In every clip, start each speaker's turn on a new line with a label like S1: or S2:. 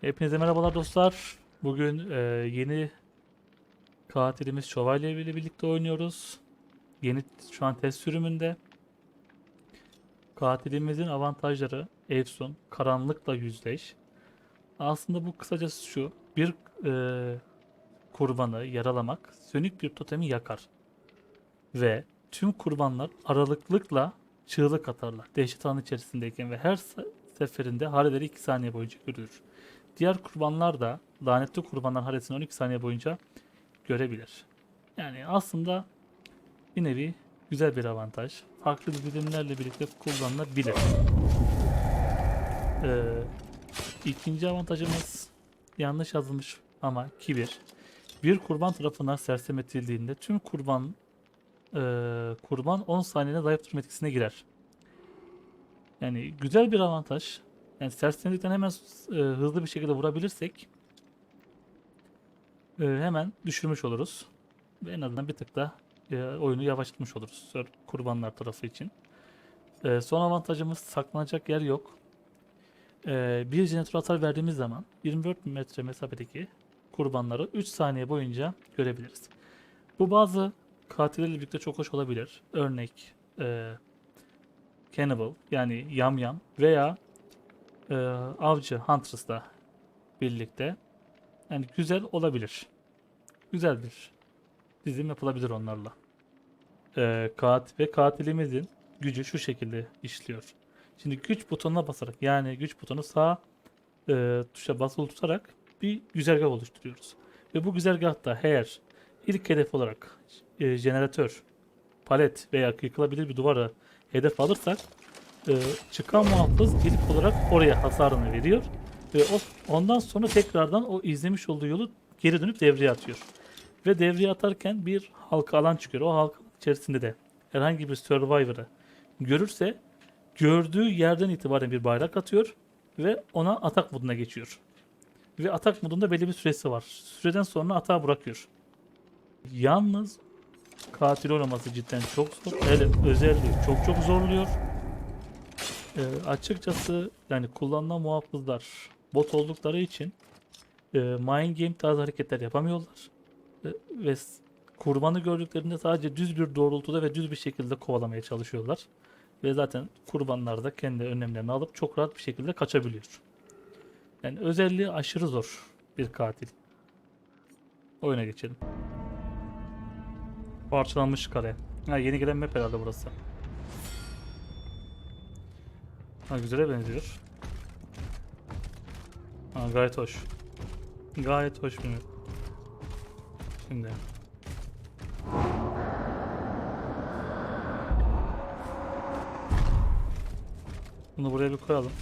S1: Hepinize merhabalar dostlar. Bugün e, yeni katilimiz Şövalye ile birlikte oynuyoruz. Yeni şu an test sürümünde. Katilimizin avantajları Efsun, karanlıkla yüzleş. Aslında bu kısacası şu. Bir e, kurbanı yaralamak sönük bir totemi yakar. Ve tüm kurbanlar aralıklıkla çığlık atarlar. Dehşet anı içerisindeyken ve her se- seferinde hareleri 2 saniye boyunca görülür. Diğer kurbanlar da lanetli kurbanlar haresini 12 saniye boyunca görebilir. Yani aslında bir nevi güzel bir avantaj. Farklı birimlerle birlikte kullanılabilir. Ee, ikinci avantajımız yanlış yazılmış ama kibir. Bir kurban tarafından sersem edildiğinde tüm kurban e, kurban 10 saniyede zayıf durma etkisine girer. Yani güzel bir avantaj. Yani sersemledikten hemen e, hızlı bir şekilde vurabilirsek e, hemen düşürmüş oluruz. Ve en azından bir tık da e, oyunu yavaşlatmış oluruz kurbanlar tarafı için. E, son avantajımız saklanacak yer yok. E, bir jeneratör atar verdiğimiz zaman 24 metre mesafedeki kurbanları 3 saniye boyunca görebiliriz. Bu bazı katillerle birlikte çok hoş olabilir. Örnek e, Cannibal yani yamyam veya e, avcı Huntress'la birlikte yani güzel olabilir. Güzel bir dizim yapılabilir onlarla. E, kat ve katilimizin gücü şu şekilde işliyor. Şimdi güç butonuna basarak yani güç butonu sağ e, tuşa basılı tutarak bir güzergah oluşturuyoruz. Ve bu güzergahta eğer ilk hedef olarak e, jeneratör, palet veya yıkılabilir bir duvara hedef alırsak e, çıkan muhafız ilk olarak oraya hasarını veriyor ve o, ondan sonra tekrardan o izlemiş olduğu yolu geri dönüp devreye atıyor. Ve devreye atarken bir halka alan çıkıyor. O halka içerisinde de herhangi bir survivor'ı görürse gördüğü yerden itibaren bir bayrak atıyor ve ona atak moduna geçiyor. Ve atak modunda belli bir süresi var. Süreden sonra atağı bırakıyor. Yalnız katil olması cidden çok zor. Hele özelliği çok çok zorluyor. Ee, açıkçası yani kullanılan muhafızlar bot oldukları için e, mind game tarzı hareketler yapamıyorlar. E, ve kurbanı gördüklerinde sadece düz bir doğrultuda ve düz bir şekilde kovalamaya çalışıyorlar. Ve zaten kurbanlar da kendi önlemlerini alıp çok rahat bir şekilde kaçabiliyor. Yani özelliği aşırı zor bir katil. Oyuna geçelim. Parçalanmış kare. Ha, yeni gelen map herhalde burası. Ha, güzele benziyor. Ha, gayet hoş. Gayet hoş bir. Şimdi. Bunu buraya bir koyalım.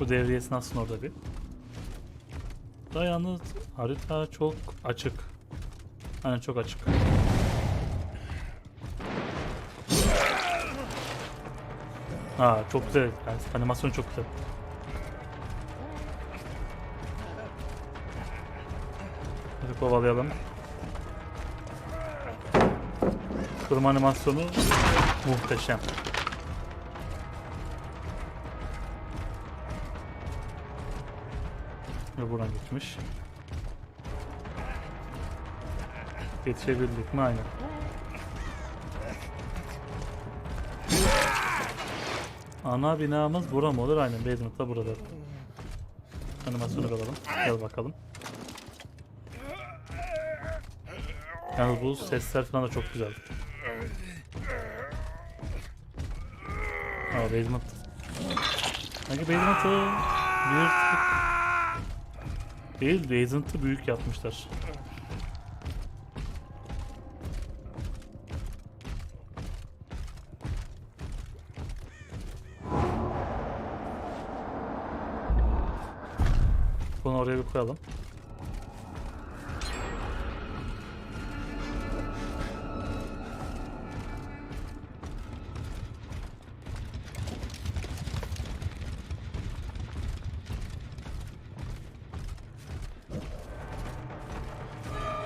S1: Bu devriye esnasın orada bir. Da yalnız harita çok açık. Aynen çok açık. Ha çok güzel. Yani animasyon çok güzel. Hadi kovalayalım. Kırma animasyonu muhteşem. Ve buradan geçmiş. Yetişebildik mi? Aynen. Ana binamız bura mı olur? Aynen basement da burada. Animasyonu alalım. Gel bakalım. Yalnız bu sesler falan da çok güzel. Aa basement. Sanki basement'ı tık değil basement'ı büyük yapmışlar. Oraya bir koyalım.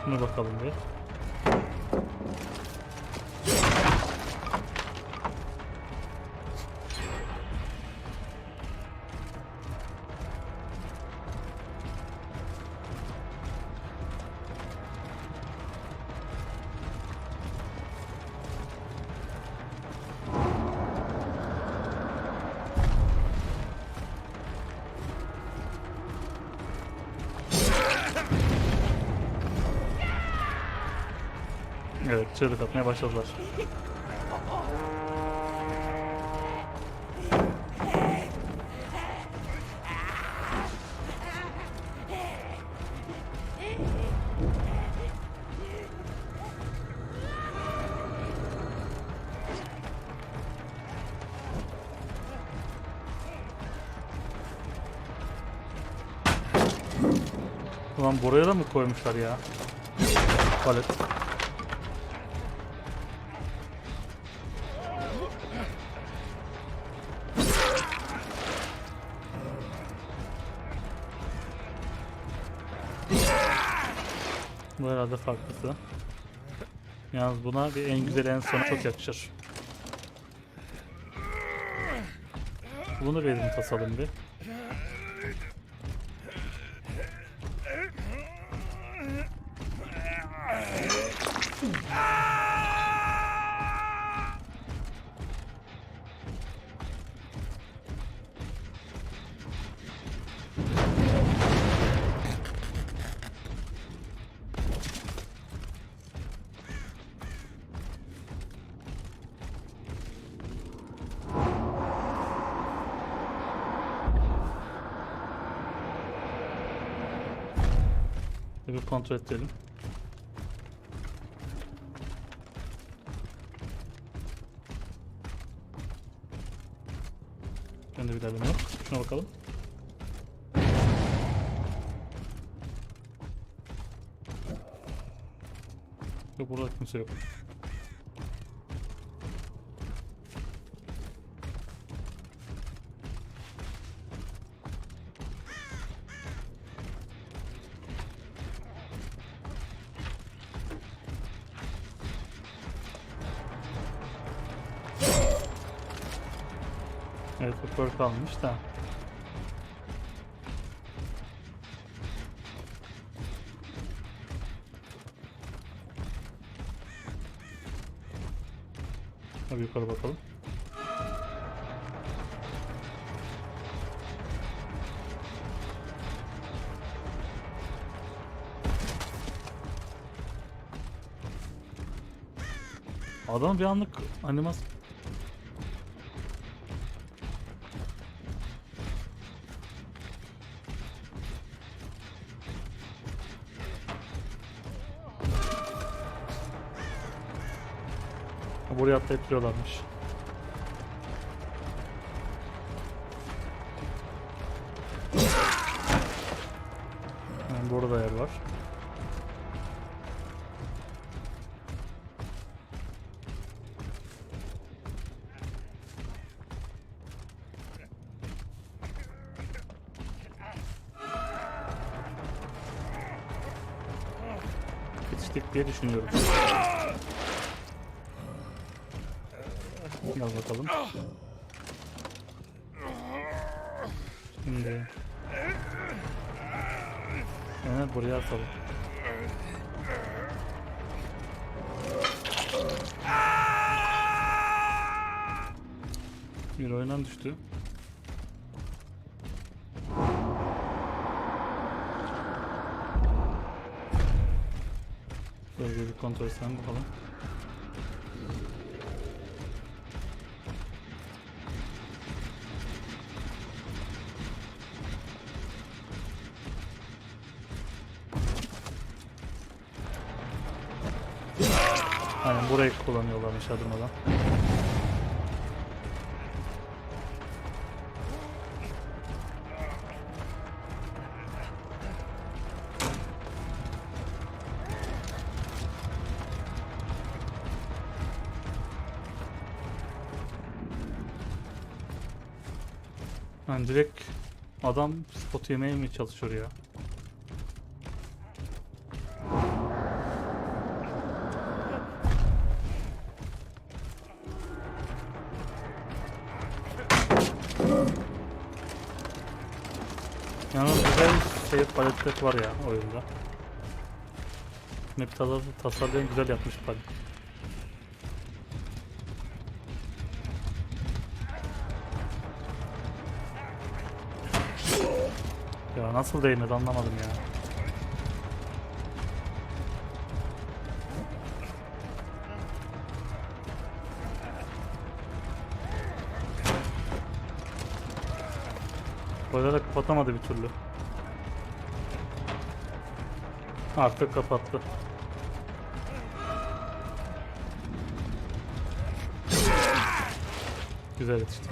S1: Şuna bakalım bir. Evet çığlık atmaya başladılar. Ulan buraya da mı koymuşlar ya? Palet. Herhalde farklısı. Yalnız buna bir en güzel en sona çok yakışır. Bunu verin tasalım bir. Bir kontrol edelim. Bende bir ilerleme yok. Şuna bakalım. Yok burada kimse yok. Evet bu perk almış da. Hadi yukarı bakalım. Adam bir anlık animasyon Buraya atlayıp duruyorlarmış. Yani burada yer var. Yetiştik diye düşünüyorum. Gel bakalım. Şimdi. Evet buraya atalım. Bir oyundan düştü. Böyle bir kontrol etsen bakalım. Kullanıyorlarmış adımdan. Yani direkt adam spot yemeye mi çalışıyor ya? palet set var ya oyunda. Map tasarlayan güzel yapmış palet. Ya nasıl değmedi anlamadım ya. Boyları kapatamadı bir türlü. Artık kapattı. Güzel yetiştik.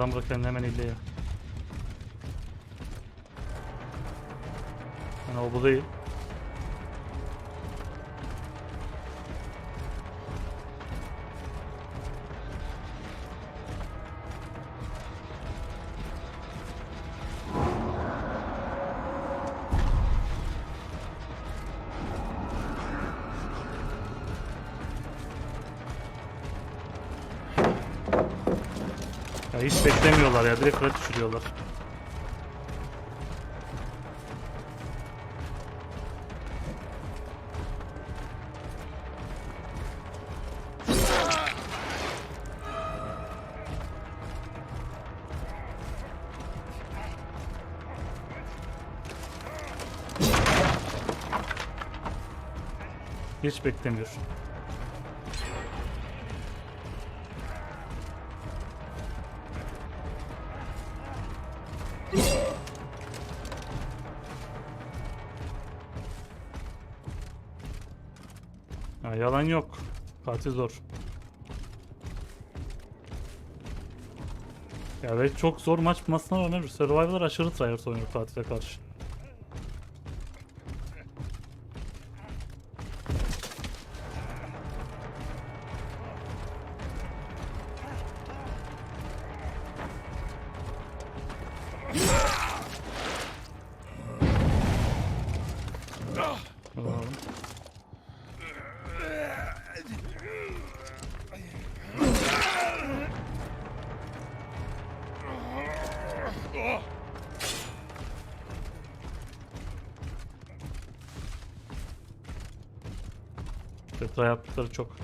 S1: Adam bırakın hemen illeye. Yani o bu değil. Hiç beklemiyorlar ya direkt red düşürüyorlar. Hiç beklemiyor. Katil zor. Ya ve çok zor maç bulmasına rağmen Survivor'lar aşırı tryhard oynuyor katile karşı. Tetra yaptıkları çok.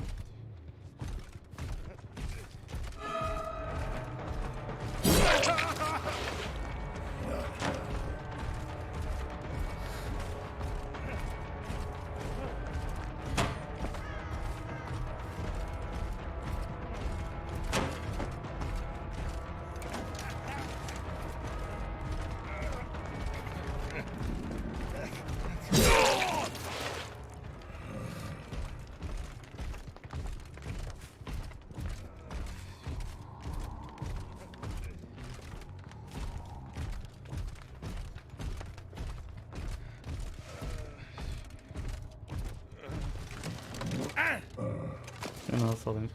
S1: excellent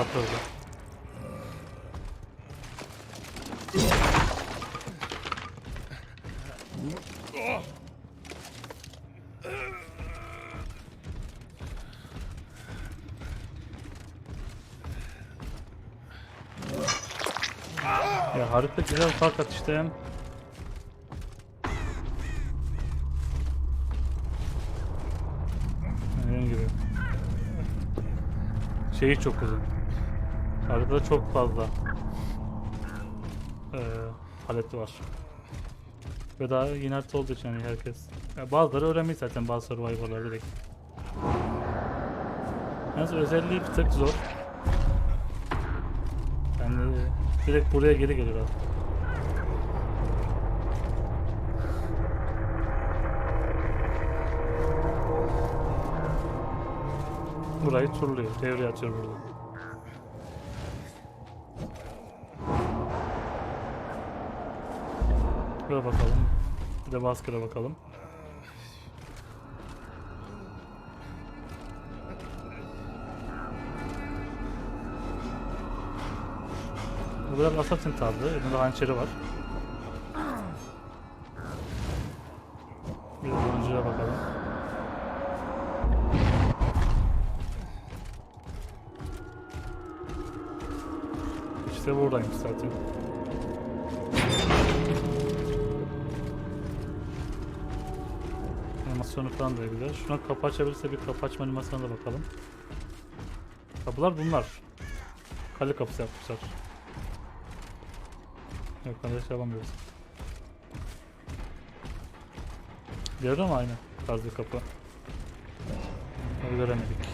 S1: batıldı. Ya harita güzel fark atıştı hem. Şeyi çok güzel. Haritada çok fazla eee paleti var. Ve daha yeni harita olduğu için hani herkes ya bazıları öğrenmiş zaten bazı survivorlar direkt. Yalnız özelliği bir tık zor. Yani direkt buraya geri geliyor abi. Burayı turluyor, devreye atıyor burada. Buraya bakalım. Bir de baskıra bakalım. Bu biraz Assassin tarzı. Elinde hançeri var. Bir oyuncuya bakalım. İşte buradaymış zaten. Animasyonu falan da güzel. Şuna kapı açabilirse bir kapı açma animasyonuna da bakalım. Kapılar bunlar. Kale kapısı yapmışlar. Yok kale şey yapamıyoruz. Diğeri ama aynı tarz bir kapı. Onu göremedik.